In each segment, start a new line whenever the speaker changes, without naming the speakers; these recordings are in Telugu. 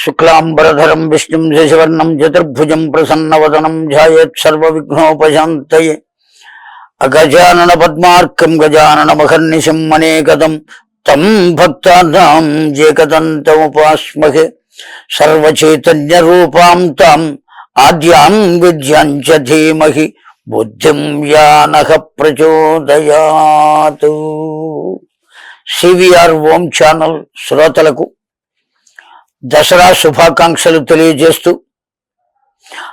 శుక్లాంబరధరం విష్ణుం శశివర్ణం చతుర్భుజం ప్రసన్నవదనం ధ్యాయేత్ సర్వవిఘ్నోపశాంతయే అగజానన పద్మార్కం గజానన మహర్నిశం అనేకదం తం భక్తానాం ఏకదంతముపాస్మహే సర్వచైతన్య రూపాం తాం ఆద్యాం విద్యాం చ ధీమహి బుద్ధిం యానహ ప్రచోదయాత్ సివిఆర్ ఓం ఛానల్ శ్రోతలకు దసరా శుభాకాంక్షలు తెలియజేస్తూ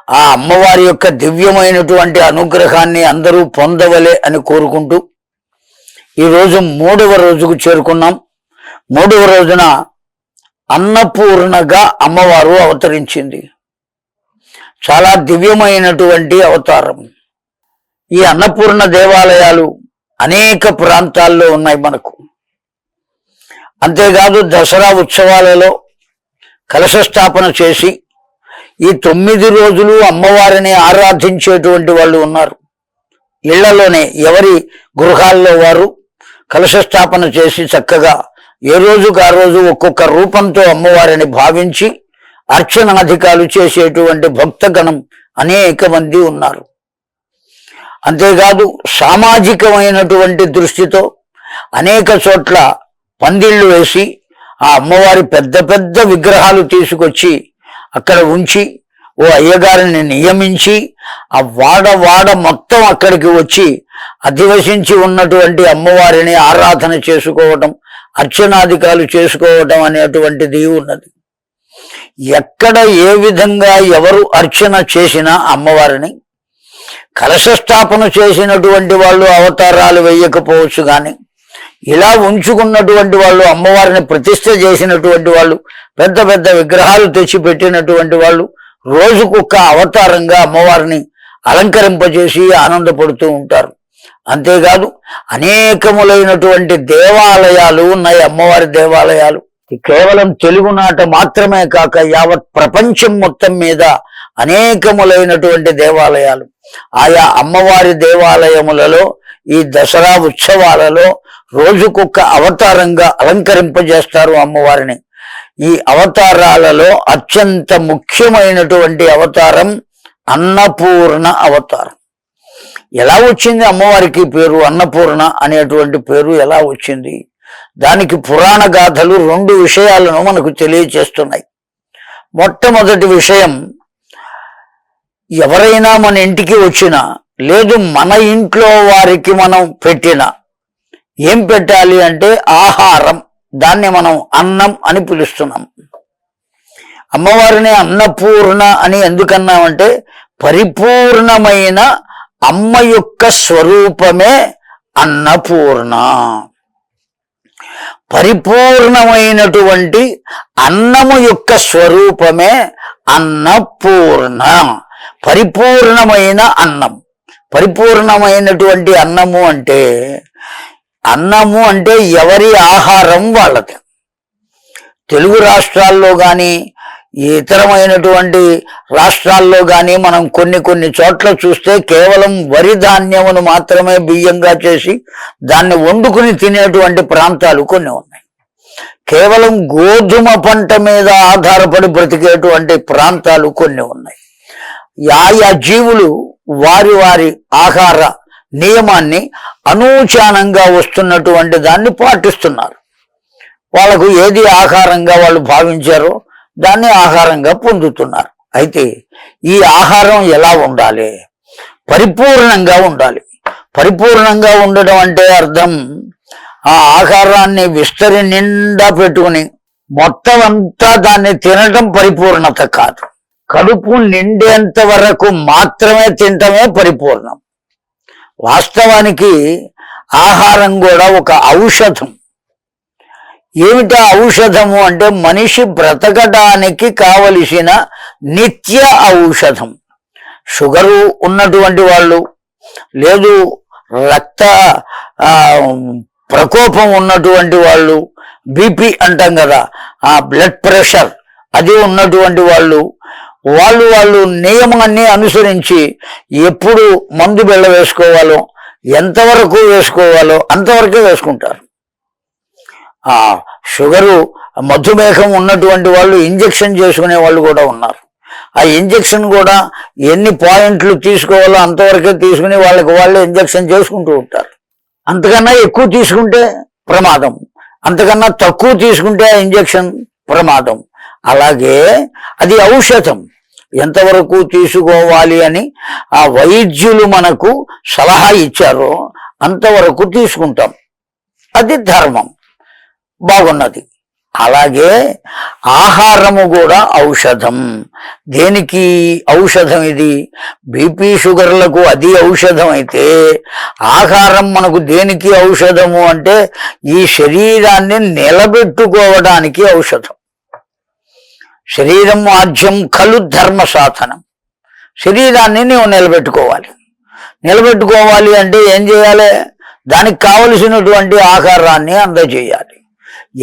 ఆ అమ్మవారి యొక్క దివ్యమైనటువంటి అనుగ్రహాన్ని అందరూ పొందవలే అని కోరుకుంటూ ఈరోజు మూడవ రోజుకు చేరుకున్నాం. మూడవ రోజున అన్నపూర్ణగా అమ్మవారు అవతరించింది. చాలా దివ్యమైనటువంటి అవతారం. ఈ అన్నపూర్ణ దేవాలయాలు అనేక ప్రాంతాల్లో ఉన్నాయి మనకు. అంతేకాదు దసరా ఉత్సవాలలో కలశ స్థాపన చేసి ఈ తొమ్మిది రోజులు అమ్మవారిని ఆరాధించేటువంటి వాళ్ళు ఉన్నారు. ఇళ్ళలోనే ఎవరి గృహాల్లో వారు కలశ స్థాపన చేసి చక్కగా ఏ రోజుకు ఆ రోజు ఒక్కొక్క రూపంతో అమ్మవారిని భావించి అర్చనాధికాలు చేసేటువంటి భక్తగణం అనేక మంది ఉన్నారు. అంతేకాదు సామాజికమైనటువంటి దృష్టితో అనేక చోట్ల పందిళ్ళు వేసి ఆ అమ్మవారి పెద్ద పెద్ద విగ్రహాలు తీసుకొచ్చి అక్కడ ఉంచి ఓ అయ్యగారిని నియమించి ఆ వాడ వాడ మొత్తం అక్కడికి వచ్చి అధివసించి ఉన్నటువంటి అమ్మవారిని ఆరాధన చేసుకోవటం అర్చనాధికాలు చేసుకోవటం అనేటువంటిది ఉన్నది. ఎక్కడ ఏ విధంగా ఎవరు అర్చన చేసినా అమ్మవారిని కలశస్థాపన చేసినటువంటి వాళ్ళు అవతారాలు వేయకపోవచ్చు కానీ ఇలా ఉంచుకున్నటువంటి వాళ్ళు అమ్మవారిని ప్రతిష్ఠ చేసినటువంటి వాళ్ళు పెద్ద పెద్ద విగ్రహాలు తెచ్చిపెట్టినటువంటి వాళ్ళు రోజుకొక్క అవతారంగా అమ్మవారిని అలంకరింపజేసి ఆనందపడుతూ ఉంటారు. అంతేకాదు అనేకములైనటువంటి దేవాలయాలు ఉన్నాయి అమ్మవారి దేవాలయాలు. కేవలం తెలుగునాట మాత్రమే కాక యావత్ ప్రపంచం మొత్తం మీద అనేకములైనటువంటి దేవాలయాలు. ఆయా అమ్మవారి దేవాలయములలో ఈ దసరా ఉత్సవాలలో రోజుకొక అవతారంగా అలంకరింపజేస్తారు అమ్మవారిని. ఈ అవతారాలలో అత్యంత ముఖ్యమైనటువంటి అవతారం అన్నపూర్ణ అవతారం. ఎలా వచ్చింది అమ్మవారికి పేరు? అన్నపూర్ణ అనేటువంటి పేరు ఎలా వచ్చింది? దానికి పురాణ గాథలు రెండు విషయాలను మనకు తెలియచేస్తున్నాయి మొట్టమొదటి విషయం ఎవరైనా మన ఇంటికి వచ్చినా లేదు మన ఇంట్లో వారికి మనం పెట్టిన ఏం పెట్టాలి అంటే ఆహారం. దాన్ని మనం అన్నం అని పిలుస్తున్నాం. అమ్మవారిని అన్నపూర్ణ అని ఎందుకన్నామంటే పరిపూర్ణమైన అమ్మ యొక్క స్వరూపమే అన్నపూర్ణ. పరిపూర్ణమైనటువంటి అన్నము యొక్క స్వరూపమే అన్నపూర్ణ. పరిపూర్ణమైన అన్నం. పరిపూర్ణమైనటువంటి అన్నము అంటే అన్నము అంటే ఎవరి ఆహారం వాళ్ళది తెలుగు రాష్ట్రాల్లో కానీ ఇతరమైనటువంటి రాష్ట్రాల్లో కానీ మనం కొన్ని కొన్ని చోట్ల చూస్తే కేవలం వరి ధాన్యమును మాత్రమే బియ్యంగా చేసి దాన్ని వండుకుని తినేటువంటి ప్రాంతాలు కొన్ని ఉన్నాయి. కేవలం గోధుమ పంట మీద ఆధారపడి బ్రతికేటువంటి ప్రాంతాలు కొన్ని ఉన్నాయి. ఆయా జీవులు వారి వారి ఆహార నియమాన్ని అనూచానంగా వస్తున్నటువంటి దాన్ని పాటిస్తున్నారు. వాళ్ళకు ఏది ఆహారంగా వాళ్ళు భావించారో దాన్ని ఆహారంగా పొందుతున్నారు. అయితే ఈ ఆహారం ఎలా ఉండాలి? పరిపూర్ణంగా ఉండాలి. పరిపూర్ణంగా ఉండడం అంటే అర్థం ఆ ఆహారాన్ని విస్తరి నిండా పెట్టుకుని మొత్తం అంతా దాన్ని తినటం పరిపూర్ణత కాదు. కడుపు నిండేంత వరకు మాత్రమే తినటమే పరిపూర్ణం. వాస్తవానికి ఆహారం కూడా ఒక ఔషధం. ఏమిటా ఔషధము అంటే మనిషి బ్రతకడానికి కావలసిన నిత్య ఔషధం. షుగరు ఉన్నటువంటి వాళ్ళు లేదు రక్త ప్రకోపం ఉన్నటువంటి వాళ్ళు బీపీ అంటాం కదా ఆ బ్లడ్ ప్రెషర్ అది ఉన్నటువంటి వాళ్ళు వాళ్ళు వాళ్ళు నియమాన్ని అనుసరించి ఎప్పుడు మందు బిళ్ళ వేసుకోవాలో ఎంతవరకు వేసుకోవాలో అంతవరకే వేసుకుంటారు. ఆ షుగరు మధుమేహం ఉన్నటువంటి వాళ్ళు ఇంజెక్షన్ చేసుకునే వాళ్ళు కూడా ఉన్నారు. ఆ ఇంజెక్షన్ కూడా ఎన్ని పాయింట్లు తీసుకోవాలో అంతవరకే తీసుకుని వాళ్ళకి వాళ్ళు ఇంజెక్షన్ చేసుకుంటూ ఉంటారు. అంతకన్నా ఎక్కువ తీసుకుంటే ప్రమాదం. అంతకన్నా తక్కువ తీసుకుంటే ఆ ఇంజెక్షన్ ప్రమాదం. అలాగే అది ఔషధం. ఎంతవరకు తీసుకోవాలి అని ఆ వైద్యులు మనకు సలహా ఇచ్చారో అంతవరకు తీసుకుంటాం. అది ధర్మం. బాగున్నది. అలాగే ఆహారము కూడా ఔషధం. దేనికి ఔషధం ఇది? బీపీ షుగర్లకు అది ఔషధం అయితే ఆహారం మనకు దేనికి ఔషధము అంటే ఈ శరీరాన్ని నిలబెట్టుకోవడానికి ఔషధం. శరీరం ఆజ్యం కలు ధర్మ సాధనం. శరీరాన్ని నువ్వు నిలబెట్టుకోవాలి. నిలబెట్టుకోవాలి అంటే ఏం చేయాలి? దానికి కావలసినటువంటి ఆహారాన్ని అందజేయాలి.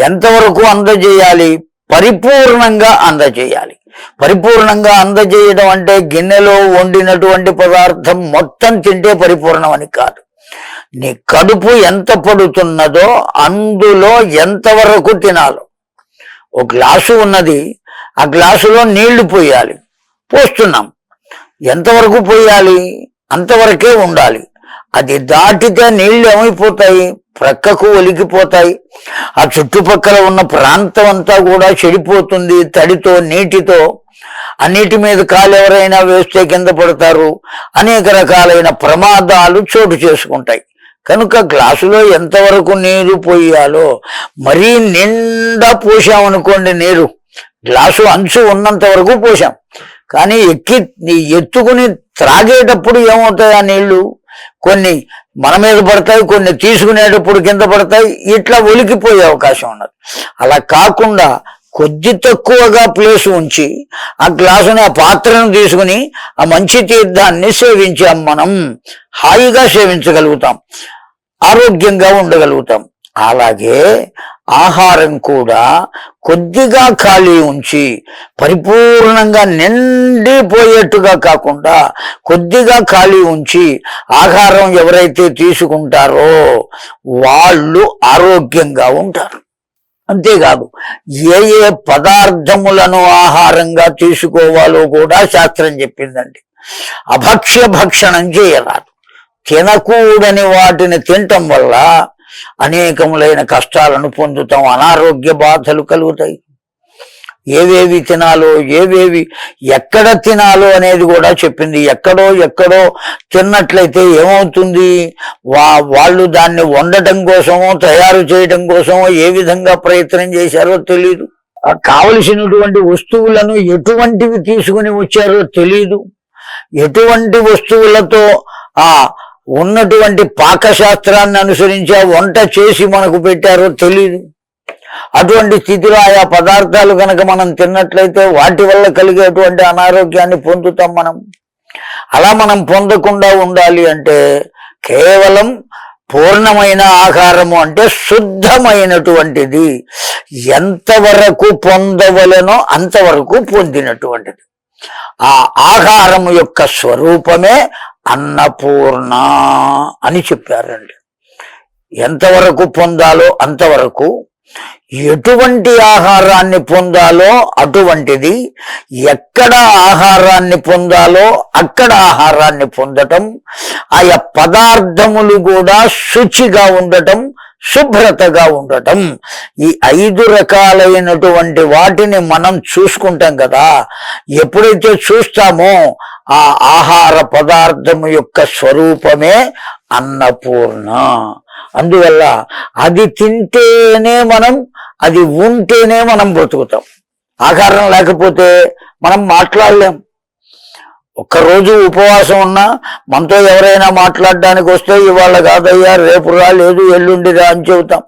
ఎంతవరకు అందజేయాలి? పరిపూర్ణంగా అందజేయాలి. పరిపూర్ణంగా అందజేయడం అంటే గిన్నెలో వండినటువంటి పదార్థం మొత్తం తింటే పరిపూర్ణం అని కాదు. నీ కడుపు ఎంత పడుతున్నదో అందులో ఎంతవరకు తినాలో. ఒక గ్లాసు ఉన్నది ఆ గ్లాసులో నీళ్ళు పోయాలి. పోస్తున్నాం. ఎంతవరకు పోయాలి? అంతవరకే ఉండాలి. అది దాటితే నీళ్ళు ఏమైపోతాయి? ప్రక్కకు ఒలికిపోతాయి ఆ చుట్టుపక్కల ఉన్న ప్రాంతం అంతా కూడా చెడిపోతుంది తడితో నీటితో. ఆ నీటి మీద కాలు ఎవరైనా వేస్తే కింద పడతారు. అనేక రకాలైన ప్రమాదాలు చోటు చేసుకుంటాయి. కనుక గ్లాసులో ఎంతవరకు నీరు పోయాలో మరీ నిండా పోసామనుకోండి నీరు. గ్లాసు అంచు ఉన్నంత వరకు పోసాం కానీ ఎక్కి ఎత్తుకుని త్రాగేటప్పుడు ఏమవుతాయి ఆ నీళ్ళు? కొన్ని మన మీద పడతాయి కొన్ని తీసుకునేటప్పుడు కింద పడతాయి ఇట్లా ఒలికిపోయే అవకాశం ఉన్నది. అలా కాకుండా కొద్ది తక్కువగా ప్లేస్ ఉంచి ఆ గ్లాసుని ఆ పాత్రను తీసుకుని ఆ మంచి తీర్థాన్ని సేవించాం మనం. హాయిగా సేవించగలుగుతాం. ఆరోగ్యంగా ఉండగలుగుతాం. అలాగే ఆహారం కూడా కొద్దిగా ఖాళీ ఉంచి పరిపూర్ణంగా నిండిపోయేట్టుగా కాకుండా కొద్దిగా ఖాళీ ఉంచి ఆహారం ఎవరైతే తీసుకుంటారో వాళ్ళు ఆరోగ్యంగా ఉంటారు. అంతేకాదు ఏ ఏ పదార్థములను ఆహారంగా తీసుకోవాలో కూడా శాస్త్రం చెప్పిందండి. అభక్ష్య భక్షణం చేయరాదు. తినకూడని వాటిని తినటం వల్ల అనేకములైన కష్టాలను పొందుతాం. అనారోగ్య బాధలు కలుగుతాయి. ఏవేవి తినాలో ఏవేవి ఎక్కడ తినాలో అనేది కూడా చెప్పింది. ఎక్కడో ఎక్కడో తిన్నట్లయితే ఏమవుతుంది? వా వాళ్ళు దాన్ని వండటం కోసమో తయారు చేయడం కోసమో ఏ విధంగా ప్రయత్నం చేశారో తెలియదు కావలసినటువంటి వస్తువులను ఎటువంటివి తీసుకుని వచ్చారో తెలియదు ఎటువంటి వస్తువులతో ఆ ఉన్నటువంటి పాకశాస్త్రాన్ని అనుసరించి ఆ వంట చేసి మనకు పెట్టారో తెలియదు అటువంటి స్థితిలో ఆయా పదార్థాలు కనుక మనం తిన్నట్లయితే వాటి వల్ల కలిగేటువంటి అనారోగ్యాన్ని పొందుతాం మనం. అలా మనం పొందకుండా ఉండాలి అంటే కేవలం పూర్ణమైన ఆహారము అంటే శుద్ధమైనటువంటిది. ఎంతవరకు పొందవలనో అంతవరకు పొందినటువంటిది. ఆ ఆహారము యొక్క స్వరూపమే అన్నపూర్ణ అని చెప్పారండి. ఎంతవరకు పొందాలో అంతవరకు ఎటువంటి ఆహారాన్ని పొందాలో అటువంటిది ఎక్కడ ఆహారాన్ని పొందాలో అక్కడ ఆహారాన్ని పొందటం ఆయా పదార్థములు కూడా శుచిగా ఉండటం శుభ్రతగా ఉండటం. ఈ ఐదు రకాలైనటువంటి వాటిని మనం చూసుకుంటాం కదా. ఎప్పుడైతే చూస్తామో ఆ ఆహార పదార్థము యొక్క స్వరూపమే అన్నపూర్ణ. అందువల్ల అది తింటేనే మనం అది ఉంటేనే మనం బ్రతుకుతాం. ఆహారం లేకపోతే మనం మాట్లాడలేం. ఒక్కరోజు ఉపవాసం ఉన్నా మనతో ఎవరైనా మాట్లాడడానికి వస్తే ఇవాళ కాదయ్యా రేపు రా లేదు ఎల్లుండిరా అని చెబుతాం.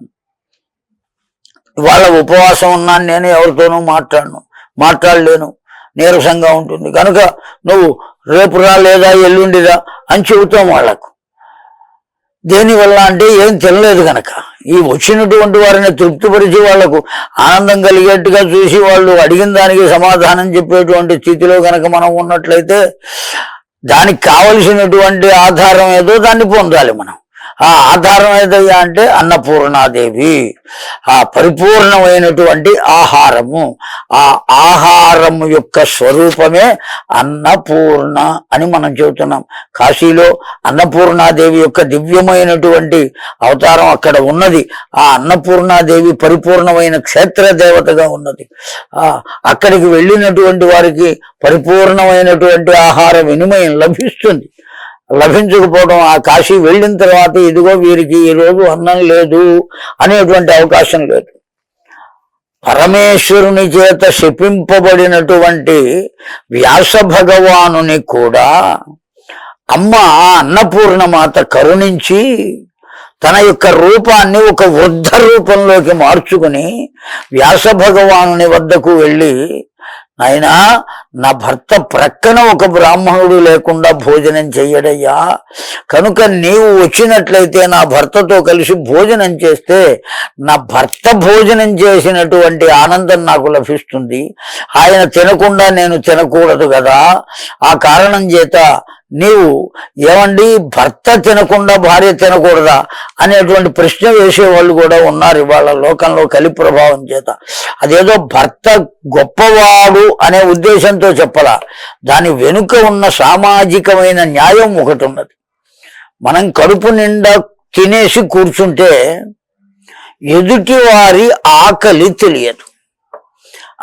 ఇవాళ ఉపవాసం ఉన్నాను నేను ఎవరితోనూ మాట్లాడను మాట్లాడలేను. నీరసంగా ఉంటుంది. కనుక నువ్వు రేపు రా లేదా ఎల్లుండిరా అని చెబుతాం వాళ్ళకు. దేనివల్ల అంటే ఏం తినలేదు కనుక ఈ వచ్చినటువంటి వారిని తృప్తిపరిచి వాళ్ళకు ఆనందం కలిగేట్టుగా చూసి వాళ్ళు అడిగిన దానికి సమాధానం చెప్పేటువంటి స్థితిలో కనుక మనం ఉన్నట్లయితే దానికి కావలసినటువంటి ఆధారం ఏదో దాన్ని పొందాలి మనం. ఆ ఆధారం ఏదయ్యా అంటే అన్నపూర్ణాదేవి. ఆ పరిపూర్ణమైనటువంటి ఆహారము. ఆ ఆహారము యొక్క స్వరూపమే అన్నపూర్ణ అని మనం చెబుతున్నాం. కాశీలో అన్నపూర్ణాదేవి యొక్క దివ్యమైనటువంటి అవతారం అక్కడ ఉన్నది. ఆ అన్నపూర్ణాదేవి పరిపూర్ణమైన క్షేత్ర దేవతగా ఉన్నది. ఆ అక్కడికి వెళ్ళినటువంటి వారికి పరిపూర్ణమైనటువంటి ఆహార వినిమయం లభిస్తుంది. లభించకపోవడం ఆ కాశీ వెళ్ళిన తర్వాత ఇదిగో వీరికి ఈ రోజు అన్నం లేదు అనేటువంటి అవకాశం లేదు. పరమేశ్వరుని చేత శపింపబడినటువంటి వ్యాస భగవానుని కూడా అమ్మ అన్నపూర్ణమాత కరుణించి తన యొక్క రూపాన్ని ఒక వృద్ధ రూపంలోకి మార్చుకుని వ్యాస భగవానుని వద్దకు వెళ్ళి నాయనా నా భర్త ప్రక్కన ఒక బ్రాహ్మణుడు లేకుండా భోజనం చెయ్యడయ్యా. కనుక నీవు వచ్చినట్లయితే నా భర్తతో కలిసి భోజనం చేస్తే నా భర్త భోజనం చేసినటువంటి ఆనందం నాకు లభిస్తుంది. ఆయన తినకుండా నేను తినకూడదు కదా. ఆ కారణం చేత నీవు ఏమండి భర్త తినకుండా భార్య తినకూడదా అనేటువంటి ప్రశ్న వేసేవాళ్ళు కూడా ఉన్నారు ఇవాళ లోకంలో కలి ప్రభావం చేత. అదేదో భర్త గొప్పవాడు అనే ఉద్దేశంతో చెప్పలా? దాని వెనుక ఉన్న సామాజికమైన న్యాయం ఒకటి ఉన్నది. మనం కడుపు నిండా తినేసి కూర్చుంటే ఎదుటి వారి ఆకలి తెలియదు.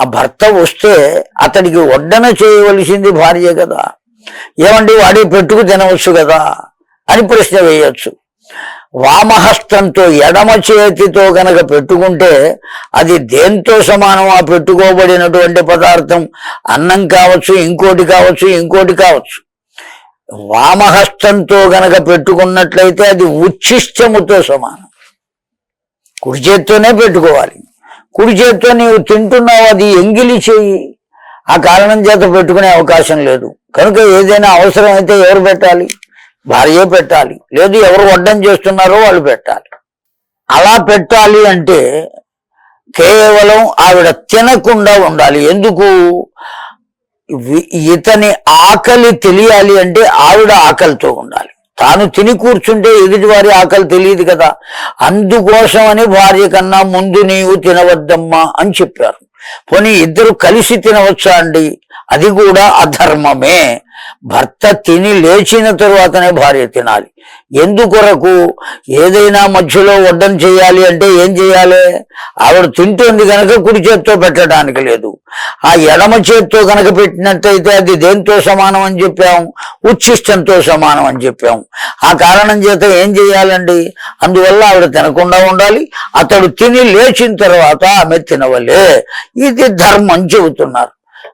ఆ భర్త వస్తే అతడికి వడ్డన చేయవలసింది భార్య కదా. ఏమండి వాడి పెట్టుకు తినవచ్చు కదా అని ప్రశ్న వేయొచ్చు. వామహస్తంతో ఎడమ చేతితో గనక పెట్టుకుంటే అది దేంతో సమానం? ఆ పెట్టుకోబడినటువంటి పదార్థం అన్నం కావచ్చు ఇంకోటి కావచ్చు ఇంకోటి కావచ్చు. వామహస్తంతో గనక పెట్టుకున్నట్లయితే అది ఉచ్ఛిష్టముతో సమానం. కుడి చేత్తోనే పెట్టుకోవాలి. కుడి చేత్తో నీవు తింటున్నావు అది ఎంగిలి చేయి. ఆ కారణం చేత పెట్టుకునే అవకాశం లేదు. కనుక ఏదైనా అవసరం అయితే ఎవరు పెట్టాలి? భార్యే పెట్టాలి. లేదు ఎవరు వడ్డం చేస్తున్నారో వాళ్ళు పెట్టాలి. అలా పెట్టాలి అంటే కేవలం ఆవిడ తినకుండా ఉండాలి. ఎందుకు? ఇతని ఆకలి తెలియాలి అంటే ఆవిడ ఆకలితో ఉండాలి. తాను తిని కూర్చుంటే ఎదుటివారి ఆకలి తెలియదు కదా. అందుకోసమని భార్య కన్నా ముందు నీవు తినవద్దమ్మా అని చెప్పారు. పోనీ ఇద్దరు కలిసి తినవచ్చా అండి? అది కూడా అధర్మమే. భర్త తిని లేచిన తరువాతనే భార్య తినాలి. ఎందుకొరకు? ఏదైనా మధ్యలో వడ్డం చేయాలి అంటే ఏం చేయాలి? ఆవిడ తింటుంది కనుక కుడి చేత్తో పెట్టడానికి లేదు. ఆ ఎడమ చేత్తో కనుక పెట్టినట్టయితే అది దేంతో సమానం అని చెప్పాం? ఉచ్ఛిష్టంతో సమానం అని చెప్పాం. ఆ కారణం చేత ఏం చేయాలండి? అందువల్ల ఆవిడ తినకుండా ఉండాలి. అతడు తిని లేచిన తర్వాత ఆమె తినవలే. ఇది ధర్మం చెబుతున్నారు.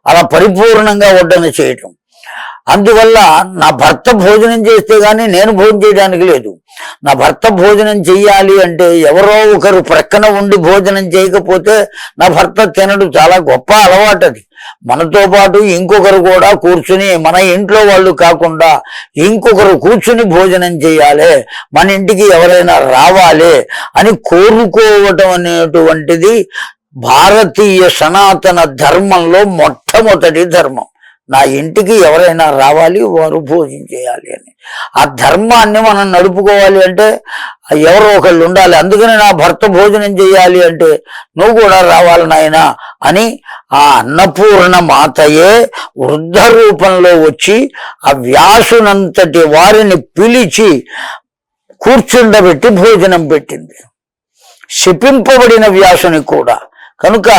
అలా పరిపూర్ణంగా వడ్డన చేయటం. అందువల్ల నా భర్త భోజనం చేస్తే గాని నేను భోజనం చేయడానికి లేదు. నా భర్త భోజనం చెయ్యాలి అంటే ఎవరో ఒకరు ప్రక్కన ఉండి భోజనం చేయకపోతే నా భర్త తినడు. చాలా గొప్ప అలవాటు అది. మనతో పాటు ఇంకొకరు కూడా కూర్చుని మన ఇంట్లో వాళ్ళు కాకుండా ఇంకొకరు కూర్చుని భోజనం చేయాలి. మన ఇంటికి ఎవరైనా రావాలి అని కోరుకోవటం అనేటువంటిది భారతీయ సనాతన ధర్మంలో మొట్టమొదటి ధర్మం. నా ఇంటికి ఎవరైనా రావాలి వారు భోజనం చేయాలి అని. ఆ ధర్మాన్ని మనం నడుపుకోవాలి అంటే ఎవరో ఒకళ్ళు ఉండాలి. అందుకని నా భర్త భోజనం చేయాలి అంటే నువ్వు కూడా రావాలి నాయనా అని ఆ అన్నపూర్ణ మాతయే వృద్ధ రూపంలో వచ్చి ఆ వ్యాసునంతటి వారిని పిలిచి కూర్చుండబెట్టి భోజనం పెట్టింది. శపింపబడిన వ్యాసుని కూడా. కనుక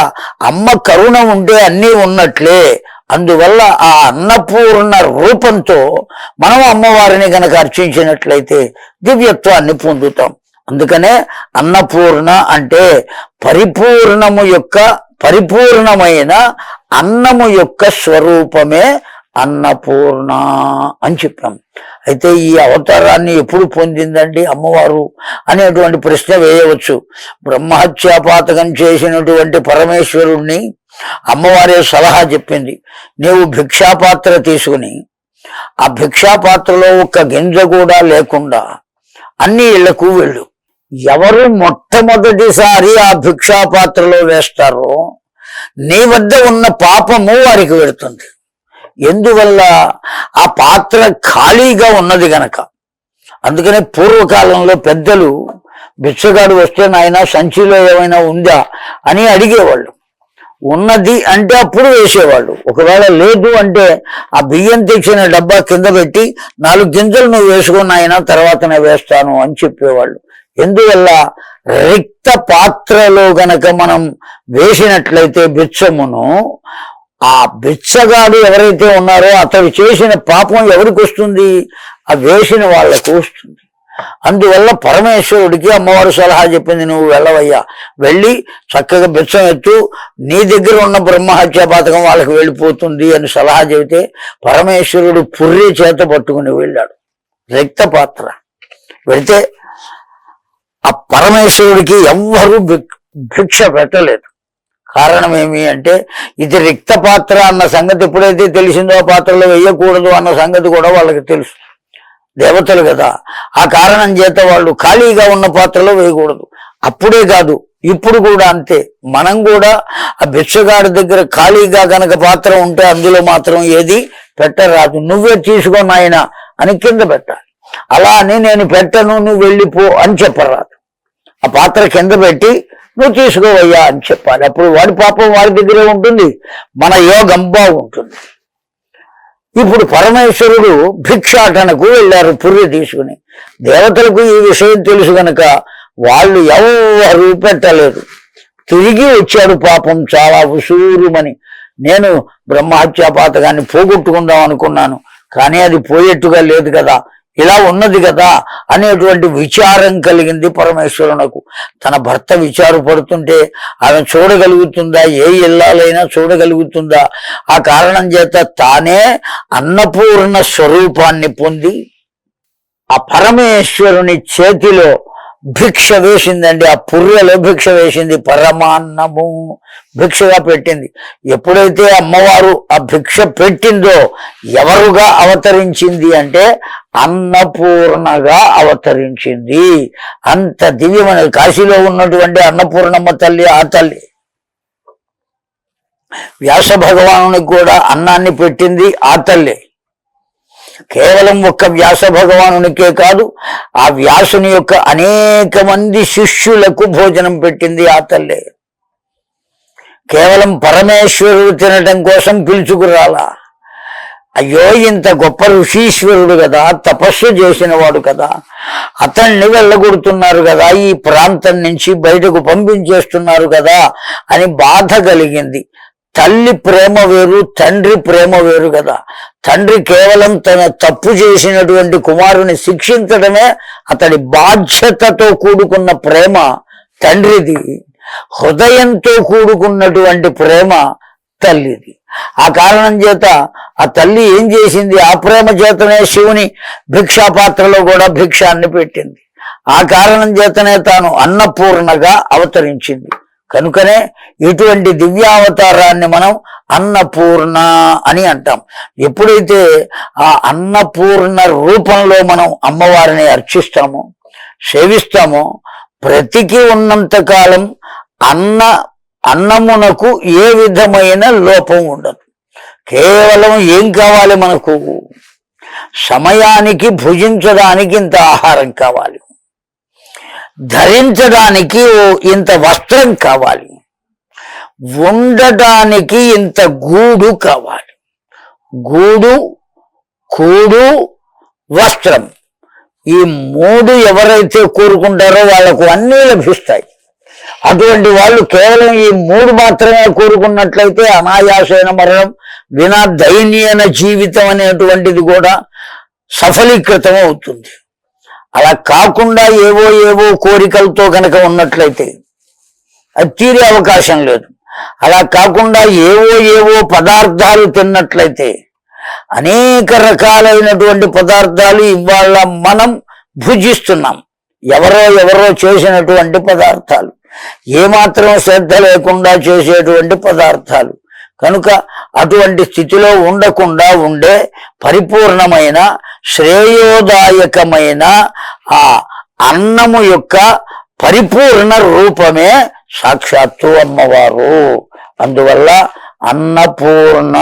అమ్మ కరుణ ఉంటే అన్నీ ఉన్నట్లే అందువల్ల ఆ అన్నపూర్ణ రూపంతో మనం అమ్మవారిని గనక అర్చించినట్లయితే దివ్యత్వాన్ని పొందుతాం. అందుకనే అన్నపూర్ణ అంటే పరిపూర్ణము యొక్క పరిపూర్ణమైన అన్నము యొక్క స్వరూపమే అన్నపూర్ణ అని చెప్పాం. అయితే ఈ అవతారాన్ని ఎప్పుడు పొందిందండి అమ్మవారు అనేటువంటి ప్రశ్న వేయవచ్చు. బ్రహ్మహత్యాపాతకం చేసినటువంటి పరమేశ్వరుణ్ణి అమ్మవారే సలహా చెప్పింది. నీవు భిక్షాపాత్ర తీసుకుని ఆ భిక్షాపాత్రలో ఒక్క గింజ కూడా లేకుండా అన్ని ఇళ్ళకు వెళ్ళు. ఎవరు మొట్టమొదటిసారి ఆ భిక్షాపాత్రలో వేస్తారో నీ వద్ద ఉన్న పాపము వారికి వెళుతుంది. ఎందువల్ల ఆ పాత్ర ఖాళీగా ఉన్నది గనక? అందుకనే పూర్వకాలంలో పెద్దలు బిచ్చగాడు వస్తే నాయన సంచిలో ఏమైనా ఉందా అని అడిగేవాళ్ళు. ఉన్నది అంటే అప్పుడు వేసేవాళ్ళు. ఒకవేళ లేదు అంటే ఆ బియ్యం తెచ్చిన డబ్బా కింద పెట్టి నాలుగు గింజలు నువ్వు వేసుకుని ఆయన తర్వాత వేస్తాను అని చెప్పేవాళ్ళు. ఎందువల్ల? రిక్త పాత్రలో గనక మనం వేసినట్లయితే బిచ్చమును ఆ బిచ్చగాడు ఎవరైతే ఉన్నారో అతడు చేసిన పాపం ఎవరికి వస్తుంది? ఆ వేసిన వాళ్ళకు వస్తుంది. అందువల్ల పరమేశ్వరుడికి అమ్మవారు సలహా చెప్పింది నువ్వు వెళ్ళవయ్యా. వెళ్ళి చక్కగా బిచ్చం ఎత్తు. నీ దగ్గర ఉన్న బ్రహ్మహత్యా పథకం వాళ్ళకి వెళ్ళిపోతుంది అని సలహా చెబితే పరమేశ్వరుడు పుర్రి చేత పట్టుకుని వెళ్ళాడు. రక్త పాత్ర. వెళితే ఆ పరమేశ్వరుడికి ఎవ్వరూ భిక్- భిక్ష పెట్టలేదు. కారణం ఏమి అంటే ఇది రిక్త పాత్ర అన్న సంగతి ఎప్పుడైతే తెలిసిందో ఆ పాత్రలో వేయకూడదు అన్న సంగతి కూడా వాళ్ళకి తెలుసు. దేవతలు కదా. ఆ కారణం చేత వాళ్ళు ఖాళీగా ఉన్న పాత్రలో వేయకూడదు. అప్పుడే కాదు ఇప్పుడు కూడా అంతే. మనం కూడా ఆ భిక్షగాడి దగ్గర ఖాళీగా గనక పాత్ర ఉంటే అందులో మాత్రం ఏది పెట్టరాదు. నువ్వే తీసుకో నాయన అని కింద పెట్టాలి. అలా అని నేను పెట్టను నువ్వు వెళ్ళిపో అని చెప్పరాదు. ఆ పాత్ర కింద పెట్టి నువ్వు తీసుకోవయ్యా అని చెప్పాలి. అప్పుడు వాడి పాపం వాడి దగ్గరే ఉంటుంది. మన యోగం బాగుంటుంది. ఇప్పుడు పరమేశ్వరుడు భిక్షాటనకు వెళ్ళారు పుర్రె తీసుకుని. దేవతలకు ఈ విషయం తెలుసు గనక వాళ్ళు ఎవరు పెట్టలేదు. తిరిగి వచ్చాడు పాపం చాలా ఉసూరుమని. నేను బ్రహ్మహత్యాపాతకాన్ని పోగొట్టుకుందాం అనుకున్నాను. కానీ అది పోయేట్టుగా లేదు కదా. ఇలా ఉన్నది కదా అనేటువంటి విచారం కలిగింది పరమేశ్వరునకు. తన భర్త విచారపడుతుంటే ఆమె చూడగలుగుతుందా ఏ ఇల్లాలైనా చూడగలుగుతుందా? ఆ కారణం చేత తానే అన్నపూర్ణ స్వరూపాన్ని పొంది ఆ పరమేశ్వరుని చేతిలో భిక్ష వేసిందండి ఆ పుర్రెలో భిక్ష వేసింది పరమాన్నము భిక్షగా పెట్టింది. ఎప్పుడైతే అమ్మవారు ఆ భిక్ష పెట్టిందో ఎవరుగా అవతరించింది అంటే అన్నపూర్ణగా అవతరించింది. అంత దివ్యమైన కాశీలో ఉన్నటువంటి అన్నపూర్ణమ్మ తల్లి ఆ తల్లి. వ్యాస భగవానునికి కూడా అన్నాన్ని పెట్టింది ఆ తల్లి. కేవలం ఒక్క వ్యాస భగవానునికే కాదు ఆ వ్యాసుని యొక్క అనేక మంది శిష్యులకు భోజనం పెట్టింది ఆ తల్లే. కేవలం పరమేశ్వరుడు తినటం కోసం పిలుచుకురాలా. అయ్యో ఇంత గొప్ప ఋషీశ్వరుడు కదా తపస్సు చేసిన వాడు కదా అతన్ని వెళ్ళగొడుతున్నారు కదా ఈ ప్రాంతం నుంచి బయటకు పంపించేస్తున్నారు కదా అని బాధ కలిగింది. తల్లి ప్రేమ వేరు తండ్రి ప్రేమ వేరు కదా. తండ్రి కేవలం తన తప్పు చేసినటువంటి కుమారుని శిక్షించడమే అతడి బాధ్యతతో కూడుకున్న ప్రేమ తండ్రిది. హృదయంతో కూడుకున్నటువంటి ప్రేమ తల్లిది. ఆ కారణం చేత ఆ తల్లి ఏం చేసింది? ఆ ప్రేమ చేతనే శివుని భిక్షా పాత్రలో కూడా భిక్షాన్ని పెట్టింది. ఆ కారణం చేతనే తాను అన్నపూర్ణగా అవతరించింది. కనుకనే ఇటువంటి దివ్యావతారాన్ని మనం అన్నపూర్ణ అని అంటాం. ఎప్పుడైతే ఆ అన్నపూర్ణ రూపంలో మనం అమ్మవారిని అర్చిస్తామో సేవిస్తామో ప్రతికి ఉన్నంత కాలం అన్న అన్నమునకు ఏ విధమైన లోపం ఉండదు. కేవలం ఏం కావాలి మనకు? సమయానికి భుజించడానికి ఇంత ఆహారం కావాలి. ధరించడానికి ఇంత వస్త్రం కావాలి. ఉండటానికి ఇంత గూడు కావాలి. గూడు కూడు వస్త్రం. ఈ మూడు ఎవరైతే కోరుకుంటారో వాళ్ళకు అన్నీ లభిస్తాయి. అటువంటి వాళ్ళు కేవలం ఈ మూడు మాత్రమే కోరుకున్నట్లయితే అనాయాసైన మరణం వినా దైన్యన జీవితం అనేటువంటిది కూడా సఫలీకృతం అవుతుంది అలా కాకుండా ఏవో ఏవో కోరికలతో కనుక ఉన్నట్లయితే అది తీరే అవకాశం లేదు. అలా కాకుండా ఏవో ఏవో పదార్థాలు తిన్నట్లయితే అనేక రకాలైనటువంటి పదార్థాలు ఇవాళ మనం భుజిస్తున్నాం. ఎవరో ఎవరో చేసినటువంటి పదార్థాలు. ఏమాత్రం శ్రద్ధ లేకుండా చేసేటువంటి పదార్థాలు. కనుక అటువంటి స్థితిలో ఉండకుండా ఉండే పరిపూర్ణమైన శ్రేయోదాయకమైన ఆ అన్నము యొక్క పరిపూర్ణ రూపమే సాక్షాత్తు అమ్మవారు. అందువల్ల అన్నపూర్ణ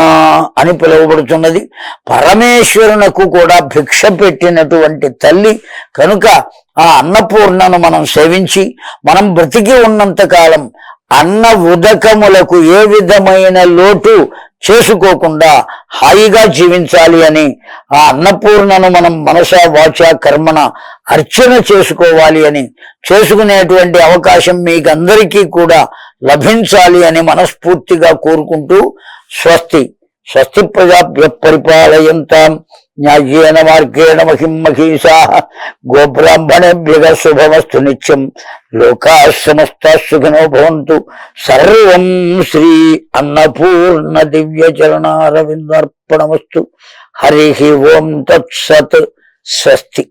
అని పిలువబడుతున్నది. పరమేశ్వరునకు కూడా భిక్ష పెట్టినటువంటి తల్లి కనుక ఆ అన్నపూర్ణను మనం సేవించి మనం బ్రతికి ఉన్నంత కాలం అన్న ఉదకములకు ఏ విధమైన లోటు చేసుకోకుండా హాయిగా జీవించాలి అని ఆ అన్నపూర్ణను మనం మనస వాచ కర్మన అర్చన చేసుకోవాలి అని చేసుకునేటువంటి అవకాశం మీకందరికీ కూడా లభించాలి అని మనస్ఫూర్తిగా కోరుకుంటూ స్వస్తి. స్వస్తి ప్రజాభ్య పరిపాలయంతాం న్యాయేన మార్గేణ మహిం మహీషా గోబ్రాహ్మణేభ్య శుభమస్తు నిత్యం లోకా సమస్త సుఖినో భవంతు సర్వం శ్రీ అన్నపూర్ణ దివ్య చరణారవిందార్పణమస్తు హరి ఓం తత్సత్ స్వస్తి